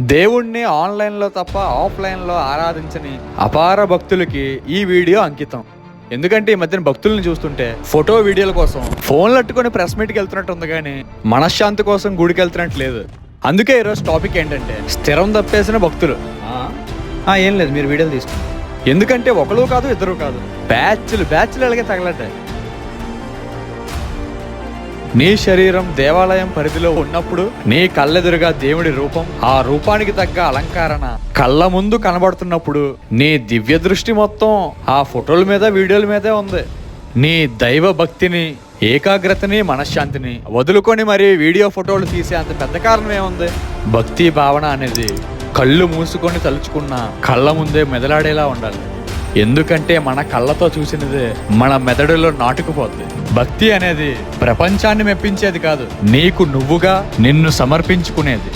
దేవుణ్ణి ఆన్లైన్లో తప్ప ఆఫ్లైన్లో ఆరాధించని అపార భక్తులకి ఈ వీడియో అంకితం. ఎందుకంటే ఈ మధ్యన భక్తుల్ని చూస్తుంటే ఫోటో వీడియోల కోసం ఫోన్లు అట్టుకొని ప్రెస్ మీట్కి వెళ్తున్నట్టు ఉంది కానీ మనశ్శాంతి కోసం గుడికి వెళ్తున్నట్టు లేదు. అందుకే ఈరోజు టాపిక్ ఏంటంటే స్థిరం తప్పేసిన భక్తులు. ఏం లేదు మీరు వీడియోలు తీసుకోండి. ఎందుకంటే ఒకరు కాదు ఇద్దరు కాదు. బ్యాచ్లు బ్యాచ్లు అలాగే తగలడ్డాయి నీ శరీరం దేవాలయం పరిధిలో ఉన్నప్పుడు నీ కళ్ళెదురుగా దేవుడి రూపం ఆ రూపానికి తగ్గ అలంకరణ కళ్ళ ముందు కనబడుతున్నప్పుడు నీ దివ్య దృష్టి మొత్తం ఆ ఫోటోల మీద వీడియోల మీదే ఉంది. నీ దైవ భక్తిని ఏకాగ్రతని మనశ్శాంతిని వదులుకొని మరి వీడియో ఫోటోలు తీసే అంత పెద్ద కారణం ఏముంది? భక్తి భావన అనేది కళ్ళు మూసుకొని తలుచుకున్న కళ్ళ ముందే మెదలాడేలా ఉండాలి. ఎందుకంటే మన కళ్ళతో చూసినదే మన మెదడులో నాటుకుపోతుంది. భక్తి అనేది ప్రపంచాన్ని మెప్పించేది కాదు నీకు నువ్వుగా నిన్ను సమర్పించుకునేది.